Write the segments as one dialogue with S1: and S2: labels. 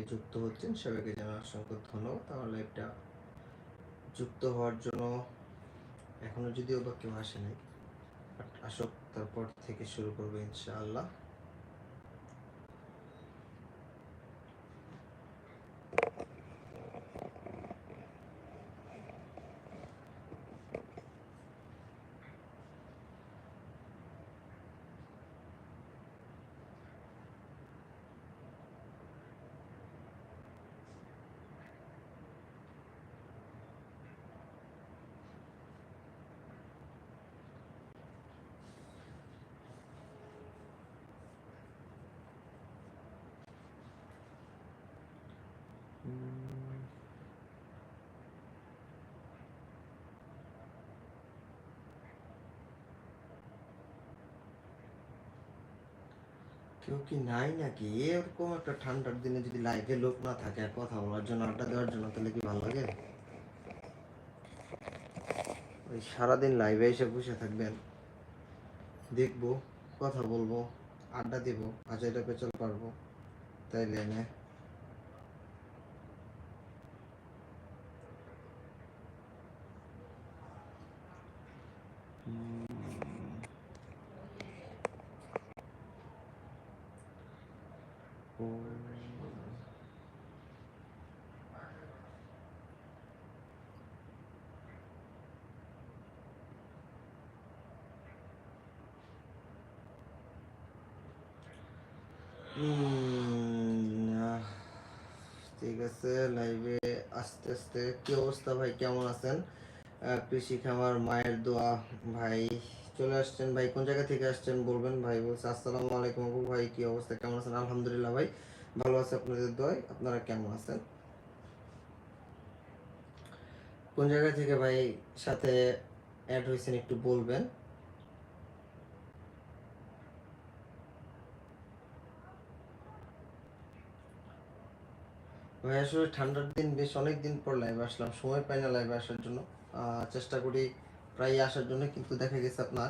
S1: Already যুক্ত হচ্ছেন, সবাইকে জানা অসংখ্য ধন্যবাদ। আমার লাইভটা যুক্ত হওয়ার জন্য এখনও যদিও বা কেউ আসে নাই আসুক, তারপর থেকে শুরু করব ইনশাআল্লাহ। কেউ কি নাই নাকি? এরকম একটা ঠান্ডার দিনে যদি লাইভে লোক না থাকে আর কথা বলার জন্য, আড্ডা দেওয়ার জন্য, তাহলে কি ভালো লাগে? ওই সারাদিন লাইভে এসে বসে থাকবেন। দেখব, কথা বলব, আড্ডা দেবো আজ এটা পেচল পারব। তাই না উম, আহ, ঠিক আছে লাইভে আস্তে আস্তে, কি অবস্থা ভাই? কেমন আছেন? কৃষি খামার, মায়ের দোয়া, ভাই, চলে আসছেন ভাই। কোন জায়গা থেকে আসছেন বলবেন ভাই? বলছে, আসসালামু আলাইকুম আপু ভাই, কি অবস্থা? কেমন আছেন? আলহামদুলিল্লাহ ভাই, ভালো আছে আপনাদের দোয়ায়। আপনারা কেমন আছেন? কোন জায়গা থেকে ভাই সাথে অ্যাড হয়েছেন একটু বলবেন? ভাই, আসলে ঠান্ডার দিন বেশ অনেক দিন পর লাইভে আসলাম। সময় পাই না লাইভে আসার জন্য। চেষ্টা করি প্রায় আসার জন্য, কিন্তু দেখা গেছে আপনার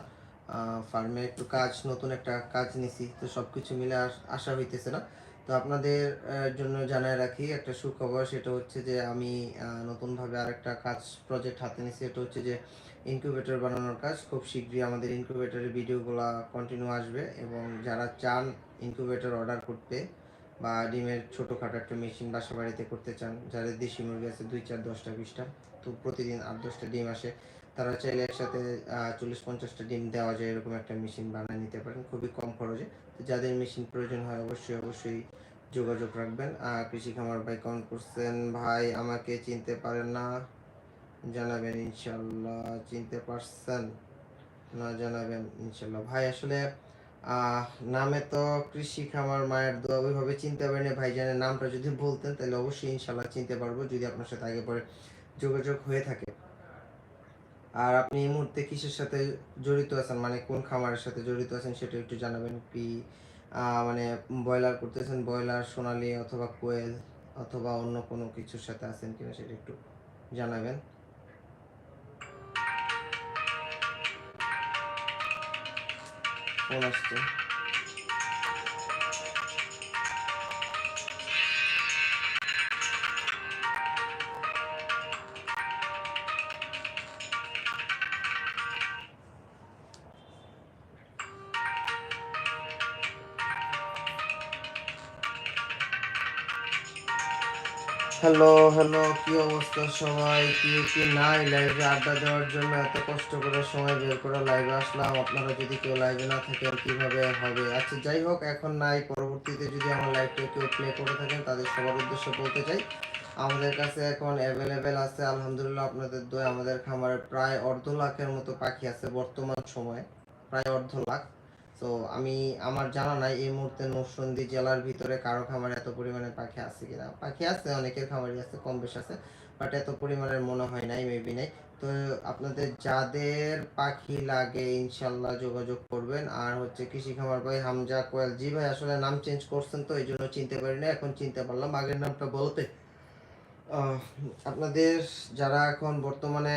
S1: ফার্মে একটু কাজ, নতুন একটা কাজ নিছি, তো সব কিছু মিলে আস- হইতেছে না। তো আপনাদের জন্য জানায় রাখি একটা সুখবর, সেটা হচ্ছে যে আমি নতুনভাবে আরেকটা কাজ প্রজেক্ট হাতে নিছি। এটা হচ্ছে যে ইনকিউবেটর বানানোর কাজ। খুব শীঘ্রই আমাদের ইনকিউবেটরের ভিডিওগুলো কন্টিনিউ আসবে এবং যারা চান ইনকিউবেটর অর্ডার করতে বা ডিমের ছোটোখাটো একটা মেশিন বাসা বাড়িতে করতে চান যাদের দেশি মুরগি আছে, দুই চার, দশটা, বিশটা, তো প্রতিদিন আট, দশটা ডিম আসে। তারা চাইলে একসাথে চল্লিশ, পঞ্চাশটা ডিম দেওয়া যায়, এরকম একটা মেশিন বানিয়ে নিতে পারেন, খুবই কম খরচে। তো যাদের মেশিন প্রয়োজন হয়, অবশ্যই অবশ্যই যোগাযোগ রাখবেন। কৃষি খামার ভাই কমেন্ট করছেন? ভাই, আমাকে চিনতে পারেন না? জানাবেন, ইনশাল্লাহ। চিনতে পারছেন? না জানাবেন, ইনশাল্লাহ। ভাই, আসলে নামে তো কৃষি খামার মায়ের দোয়া ওইভাবে চিনতে পারিনি ভাইজানের নামটা যদি বলতেন, তাহলে অবশ্যই ইনশাল্লাহ চিনতে পারব, যদি আপনার সাথে আগে পরে যোগাযোগ হয়ে থাকে। আর আপনি এই মুহূর্তে কিসের সাথে জড়িত আছেন? মানে কোন খামারের সাথে জড়িত আছেন সেটা একটু জানাবেন কি? মানে ব্রয়লার করতেছেন, ব্রয়লার, সোনালি অথবা কোয়েল, অথবা অন্য কোনো কিছুর সাথে আছেন কিনা সেটা একটু জানাবেন। Dolaştı. হ্যালো হ্যালো, কি অবস্থা সবাই? কি কি নাই লাইভে আড্ডা দেওয়ার জন্য এত কষ্ট করে সময় বের করে লাইভে আসলাম। আপনারা যদি কেউ লাইভে না থাকেন, কীভাবে হবে? আচ্ছা যাই হোক, এখন নাই। পরবর্তীতে যদি আমার লাইভটা কেউ প্লে করে থাকেন, তাদের সবার উদ্দেশ্যে বলতে চাই। আমাদের কাছে এখন অ্যাভেলেবেল আছে, আলহামদুলিল্লাহ আপনাদের দোয়া আমাদের খামারে প্রায় অর্ধ লাখের মতো পাখি আছে বর্তমান সময়ে। প্রায় অর্ধ লাখ। তো আমি, আমার জানা নাই এই মুহূর্তে নরসিংদী জেলার ভিতরে কারও খামারে এত পরিমাণে পাখি আছে কিনা। পাখি আছে, অনেকের খামারই আছে, কম বেশ আছে বাট এত পরিমাণের মনে হয় নাই মেবি নাই। তো আপনাদের যাদের পাখি লাগে, ইনশাল্লাহ যোগাযোগ করবেন। আর হচ্ছে কৃষি খামার ভাই হামজা কোয়েল, জি ভাই আসলে নাম চেঞ্জ করছেন তো এই জন্য চিনতে পারি না এখন চিনতে পারলাম। আগের নামটা বলতে। আপনাদের যারা এখন বর্তমানে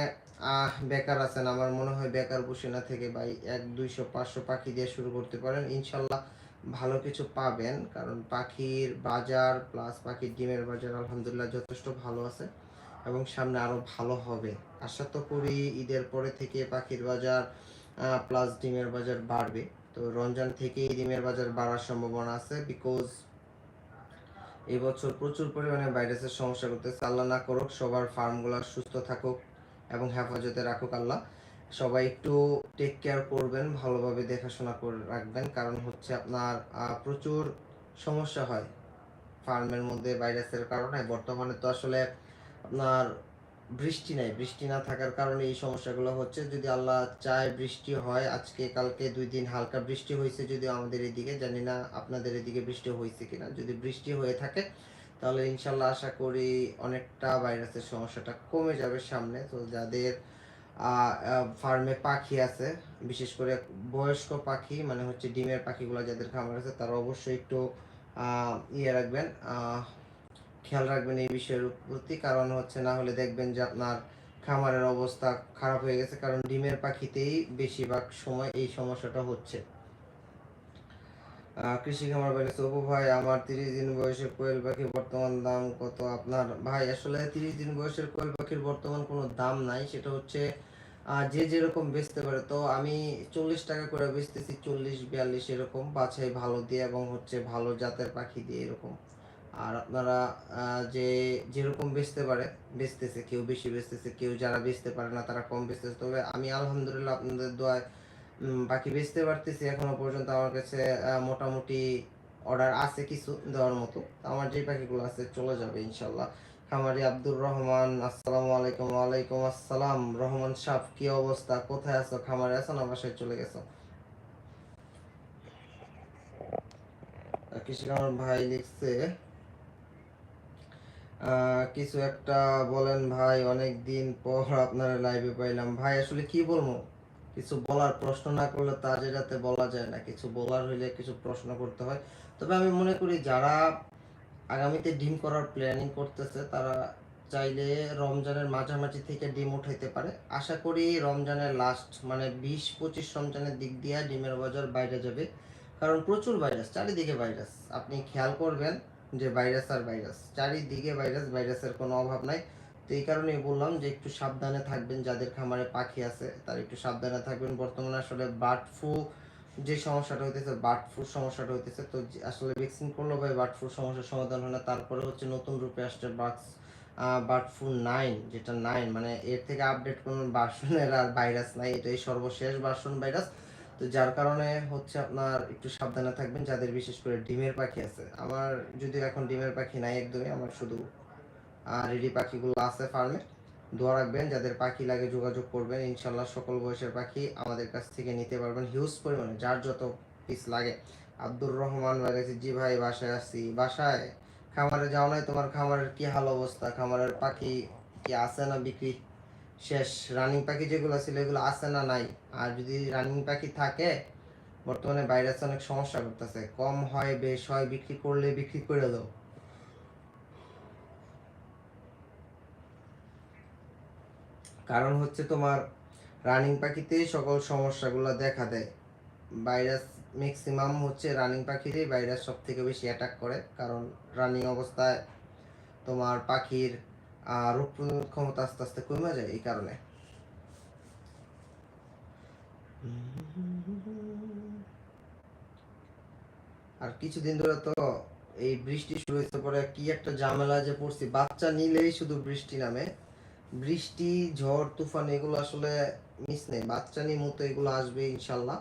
S1: বেকার আছেন, আমার মনে হয় বেকার বসে না থেকে ভাই এক, দুইশো, পাঁচশো পাখি দিয়ে শুরু করতে পারেন। ইনশাল্লাহ ভালো কিছু পাবেন, কারণ পাখির বাজার প্লাস পাখির ডিমের বাজার আলহামদুলিল্লাহ যথেষ্ট ভালো আছে এবং সামনে আরও ভালো হবে। আশা তো করি ঈদের পরে থেকে পাখির বাজার প্লাস ডিমের বাজার বাড়বে। তো রমজান থেকেই ডিমের বাজার বাড়ার সম্ভাবনা আছে বিকজ এই বছর প্রচুর পরিমাণে ভাইরাসের সমস্যা করতেছে। আল্লাহ না করুক, সবার ফার্মগুলো সুস্থ থাকুক। এবং হেফাজতে রাখুক আল্লাহ। সবাই একটু টেক কেয়ার করবেন, ভালোভাবে দেখাশোনা করে রাখবেন, কারণ হচ্ছে আপনার প্রচুর সমস্যা হয় ফার্মের মধ্যে ভাইরাসের কারণে। বর্তমানে তো আসলে আপনার বৃষ্টি নাই, বৃষ্টি না থাকার কারণে এই সমস্যাগুলো হচ্ছে। যদি আল্লাহ চায় বৃষ্টি হয়, আজকে, কালকে দুই দিন হালকা বৃষ্টি হয়েছে যদি আমাদের এদিকে, জানি না আপনাদের এদিকে বৃষ্টি হয়েছে কিনা। যদি বৃষ্টি হয়ে থাকে তাহলে ইনশাল্লাহ আশা করি অনেকটা ভাইরাসের সমস্যাটা কমে যাবে সামনে। তো যাদের ফার্মে পাখি আছে, বিশেষ করে বয়স্ক পাখি মানে হচ্ছে ডিমের পাখিগুলো যাদের খামার আছে, তারা অবশ্যই একটু ইয়ে রাখবেন খেয়াল রাখবেন এই বিষয়ের প্রতি। কারণ হচ্ছে না হলে দেখবেন যে আপনার খামারের অবস্থা খারাপ হয়ে গেছে, কারণ ডিমের পাখিতেই বেশিরভাগ সময় এই সমস্যাটা হচ্ছে। কৃষি খামার বলেছে অপু ভাই, আমার তিরিশ দিন বয়সের কোয়েল পাখির বর্তমান দাম কত আপনার? ভাই, আসলে তিরিশ দিন বয়সের কোয়েল পাখির বর্তমান কোনো দাম নাই, সেটা হচ্ছে যে যেরকম বেচতে পারে। তো আমি চল্লিশ টাকা করে বেচতেছি, চল্লিশ, বিয়াল্লিশ এরকম, বাছাই ভালো দিয়ে এবং হচ্ছে ভালো জাতের পাখি দিয়ে এরকম। আর আপনারা যে যেরকম বেচতে পারে, বেচতেছে, কেউ বেশি বেচতেছে, কেউ যারা বেচতে পারে না, তারা কম বেচতেছে। তবে আমি আলহামদুলিল্লাহ আপনাদের দোয়ায় বাকি বেচতে পারতেছি এখনও পর্যন্ত আমার কাছে মোটামুটি অর্ডার আছে কিছু দেওয়ার মতো। আমার যে পাখিগুলো আছে চলে যাবে ইনশাল্লাহ। খামারি আব্দুর রহমান, আসসালামু আলাইকুম, ওয়ালাইকুম আসসালাম। রহমান সাহ কি অবস্থা? কোথায় আছো? খামারে আছো না বাসায় চলে গেছো? কৃষি খামার ভাই লিখছে কিছু একটা বলেন ভাই অনেক দিন পর আপনার লাইভে পাইলাম। ভাই, আসলে কি বলব? কিছু বলার প্রশ্ন না করলে তা যেটাতে বলা যায় না। কিছু বলার হইলে কিছু প্রশ্ন করতে হয়। তবে আমি মনে করি যারা আগামীতে ডিম করার প্ল্যানিং করতেছে, তারা চাইলে রমজানের মাঝামাঝি থেকে ডিম উঠাইতে পারে। আশা করি রমজানের লাস্ট মানে বিশ, পঁচিশ রমজানের দিক দিয়ে ডিমের বাজার বাইরে যাবে। কারণ প্রচুর ভাইরাস চারিদিকে ভাইরাস আপনি খেয়াল করবেন যে ভাইরাস আর ভাইরাস চারিদিকে ভাইরাস ভাইরাসের কোনো অভাব নাই। তো এই কারণেই বললাম যে একটু সাবধানে থাকবেন, যাদের খামারে পাখি আছে তার একটু সাবধানে থাকবেন। বর্তমানে আসলে বার্ড ফ্লু যে সমস্যাটা হইতেছে, বার্ড ফ্লুর সমস্যাটা হইতেছে, তো আসলে ভ্যাকসিন করলেও ভাই, বার্ড ফ্লুর সমস্যার সমাধান হয় না। তারপরে হচ্ছে নতুন রূপে আসছে বার্ডস বার্ড ফ্লু নাইন, যেটা নাইন মানে এর থেকে আপডেট কোনো ভার্সনের আর ভাইরাস নাই। এটাই সর্বশেষ ভার্সন ভাইরাস তো যার কারণে হচ্ছে আপনার একটু সাবধানে থাকবেন, যাদের বিশেষ করে ডিমের পাখি আছে। আমার যদি এখন ডিমের পাখি নাই একদমই, আমার শুধু রেডি পাখিগুলো আছে ফার্মে দোয়া রাখবেন, যাদের পাখি লাগে যোগাযোগ করবেন, ইনশাল্লাহ সকল বয়সের পাখি আমাদের কাছ থেকে নিতে পারবেন হিউজ পরিমাণে, যার যত পিস লাগে। আব্দুর রহমান ভাই গেছে জি ভাই, বাসায় আসছি বাসায়? খামারে যাও নাই? তোমার খামারের কি হাল অবস্থা? খামারের পাখি কি আছে না বিক্রি? শেষ। রানিং পাখি যেগুলো ছিল, এগুলো আছে না নাই? আর যদি রানিং পাখি থাকে, বর্তমানে ভাইরাস অনেক সমস্যা করতেছে। কম হয়, বেশ হয়, বিক্রি করলে বিক্রি করে দাও। কারণ হচ্ছে তোমার রানিং পাখিতে সকল সমস্যাগুলো দেখা দেয়। ভাইরাস ম্যাক্সিমাম হচ্ছে রানিং পাখিতেই ভাইরাস সব থেকে বেশি অ্যাটাক করে। কারণ রানিং অবস্থায় তোমার পাখির রোগ প্রতিরোধ ক্ষমতা আস্তে আস্তে কমে যায় এই কারণে। আর কিছুদিন ধরে তো এই বৃষ্টি শুরু হয়েছে পরে কি একটা ঝামেলা যে পড়ছি। বাচ্চা নিলেই শুধু বৃষ্টি নামে। বৃষ্টি, ঝড়, তুফান, এগুলো আসলে মিস নেই। বাচ্চা নিয়ে মতো এগুলো আসবে ইনশাল্লাহ।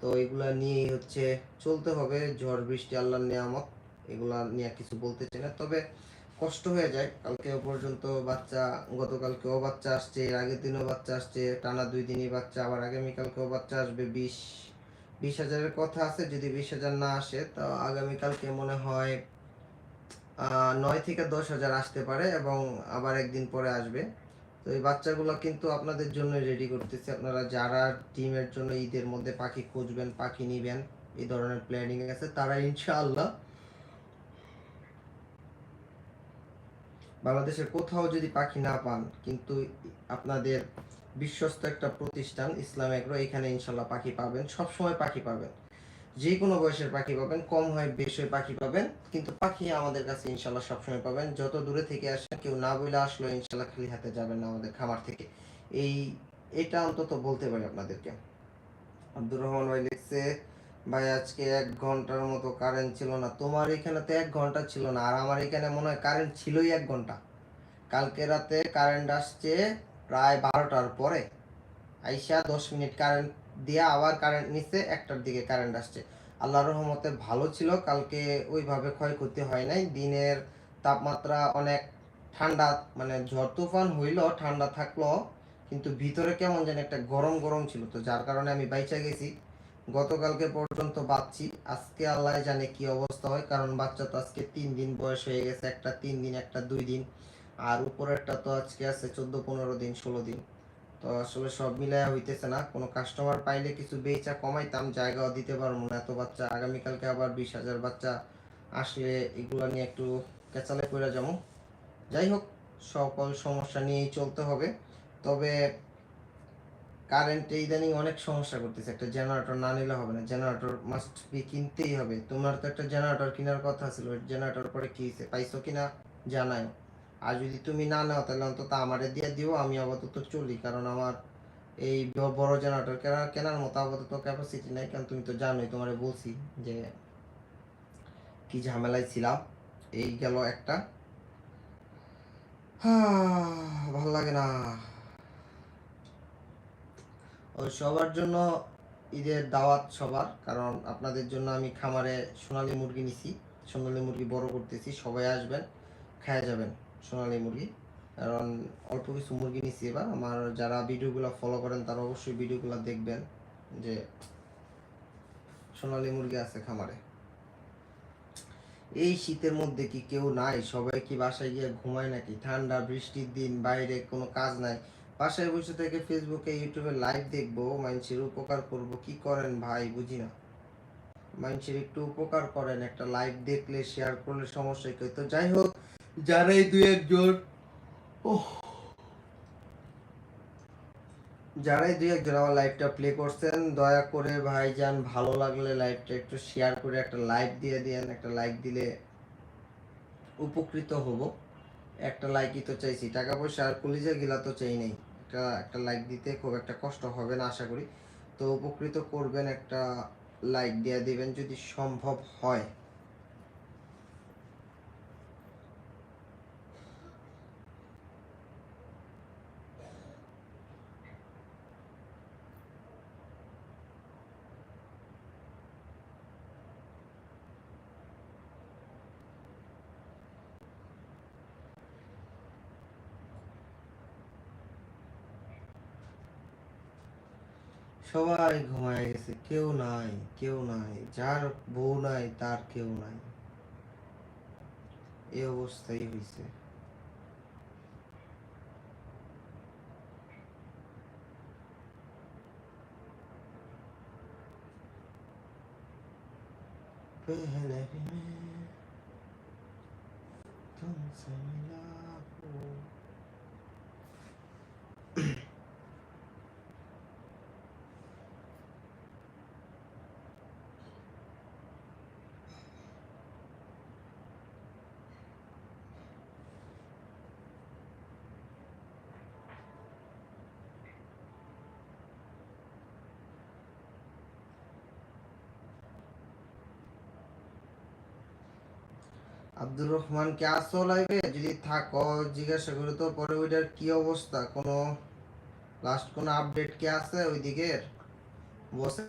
S1: তো এগুলা নিয়েই হচ্ছে চলতে হবে। ঝড়, বৃষ্টি, আল্লাহর নিয়ামত, এগুলা নিয়ে কিছু বলতে চাই না। তবে কষ্ট হয়ে যায়। কালকে পর্যন্ত বাচ্চা, গতকালকেও বাচ্চা আসছে, এর আগের দিনও বাচ্চা আসছে, টানা দুই দিনই বাচ্চা, আবার আগামীকালকেও বাচ্চা আসবে। বিশ বিশ হাজারের কথা আছে, যদি বিশ হাজার না আসে, তো আগামীকালকে মনে হয় নয় থেকে দশ হাজার আসতে পারে এবং আবার একদিন পরে আসবে। তো এই বাচ্চাগুলো কিন্তু আপনাদের জন্য রেডি করতেছি। আপনারা যারা টিমের জন্য ঈদের মধ্যে পাখি খুঁজবেন, পাখি নিবেন, এই ধরনের প্ল্যানিং আছে, তারা ইনশাআল্লাহ বাংলাদেশের কোথাও যদি পাখি না পান, কিন্তু আপনাদের বিশ্বস্ত একটা প্রতিষ্ঠান, ইসলাম এগ্রো, এখানে ইনশাল্লাহ পাখি পাবেন সব সময় পাখি পাবেন। যে কোনো বয়সের পাখি পাবেন, কম হয় বেশ হয় পাখি পাবেন, কিন্তু পাখি আমাদের কাছে ইনশাল্লাহ সবসময় পাবেন। যত দূরে থেকে আসেন, কেউ না বলে আসলো ইনশাল্লাহ খালি হাতে যাবেন না আমাদের খামার থেকে। এই, এটা অন্তত বলতে পারি আপনাদেরকে। আব্দুর রহমান ভাই লিখছে, ভাই, আজকে এক ঘণ্টার মতো কারেন্ট ছিল না। তোমার এখানে তো এক ঘণ্টা ছিল না, আর আমার এখানে মনে হয় কারেন্ট ছিলই এক ঘণ্টা। কালকে রাতে কারেন্ট আসছে প্রায় বারোটার পরে। আইসা দশ মিনিট কারেন্ট দিয়ে আবার কারেন্ট নিচ্ছে, একটার দিকে কারেন্ট আসছে। আল্লাহ রহমতে ভালো ছিল, কালকে ওইভাবে ক্ষয়ক্ষতি হয় নাই। দিনের তাপমাত্রা অনেক ঠান্ডা মানে ঝড় তুফান হইল ঠান্ডা থাকল কিন্তু ভিতরে কেমন যেন একটা গরম গরম ছিল। তো যার কারণে আমি বাইচা গেছি। গতকালকে পর্যন্ত বাঁচছি। আজকে আল্লাহ জানে কি অবস্থা হয়, কারণ বাচ্চা তো আজকে তিন দিন বয়স হয়ে গেছে, একটা তিন দিন, একটা দুই দিন। আর উপরেরটা তো আজকে আছে চোদ্দ, পনেরো দিন, ষোলো দিন। তো আসলে সব মিলায় হইতেছে না। কোনো কাস্টমার পাইলে কিছু বেচা কমাইতাম, জায়গাও দিতে পারব না। এত বাচ্চা, আগামীকালকে আবার বিশ হাজার বাচ্চা আসলে এগুলো নিয়ে একটু কেঁচালে করে যাব। যাই হোক, সকল সমস্যা নিয়েই চলতে হবে। তবে কারেন্টে ইদানিং অনেক সমস্যা করতেছে। একটা জেনারেটর না নিলে হবে না। জেনারেটর মাস্ট বি কিনতেই হবে। তোমার তো একটা জেনারেটর কেনার কথা ছিল। জেনারেটর পরে কি পাইছো কিনা? জানাই আর যদি তুমি না নাও, তাহলে অন্তত আমারে দিয়ে দিও, আমি আপাতত চলি। কারণ আমার এই বড় জেনারেটর কেনার কেনার মতো আপাতত ক্যাপাসিটি নাই। কারণ তুমি তো জানোই, তোমারে বলছি যে কি ঝামেলায় ছিলাম। এই গেল একটা। ভালো লাগে না। ওই সবার জন্য ঈদের দাওয়াত সবার। কারণ আপনাদের জন্য আমি খামারে সোনালী মুরগি নিছি, সোনালী মুরগি বড় করতেছি, সবাই আসবেন, খায়া যাবেন। সোনালী মুরগি। কারণ অল্প কিছু মুরগি নিছি এবার। আমার যারা ভিডিওগুলো ফলো করেন, তারা অবশ্যই ভিডিওগুলো দেখবেন যে সোনালী মুরগি আছে খামারে। এই শীতের মধ্যে কি কেউ নাই? সবাই কি বাসায় গিয়ে ঘুমায় নাকি? ঠান্ডা, বৃষ্টির দিন, বাইরে কোনো কাজ নাই। বাসায় বসে থেকে ফেসবুকে ইউটিউবে লাইভ দেখব। মানুষের উপকার করব। কি করেন ভাই? বুঝি না। মানুষের একটু উপকার করেন। একটা লাইভ দেখলে শেয়ার করলে সমস্যা কি? তো যাই হোক যারাই দুই একজন যারাই দুই একজন আমার লাইভটা প্লে করছেন, দয়া করে ভাইজান, ভালো লাগলে লাইভটা একটু শেয়ার করে একটা লাইক দিয়ে দিয়েন একটা লাইক দিলে উপকৃত হব। একটা লাইকই তো চাইছি, টাকা পয়সা আর কলিজা গিলা তো চাই নেই। একটা একটা লাইক দিতে খুব একটা কষ্ট হবে না, আশা করি। তো উপকৃত করবেন, একটা লাইক দিয়ে দিবেন যদি সম্ভব হয়। সবাই ঘুমায় গেছে কেউ নাই কেউ নাই যার বউ নাই তার কেউ নাই এই অবস্থাই হয়েছে पहले भी मैं तुमसे मिला আব্দুর রহমান, কে আসো লাইভে যদি থাকো, জিজ্ঞাসা করো তো, পরে ওইটার কি অবস্থা? কোনো লাস্ট কোনো আপডেট কি আছে ওই দিকের বসে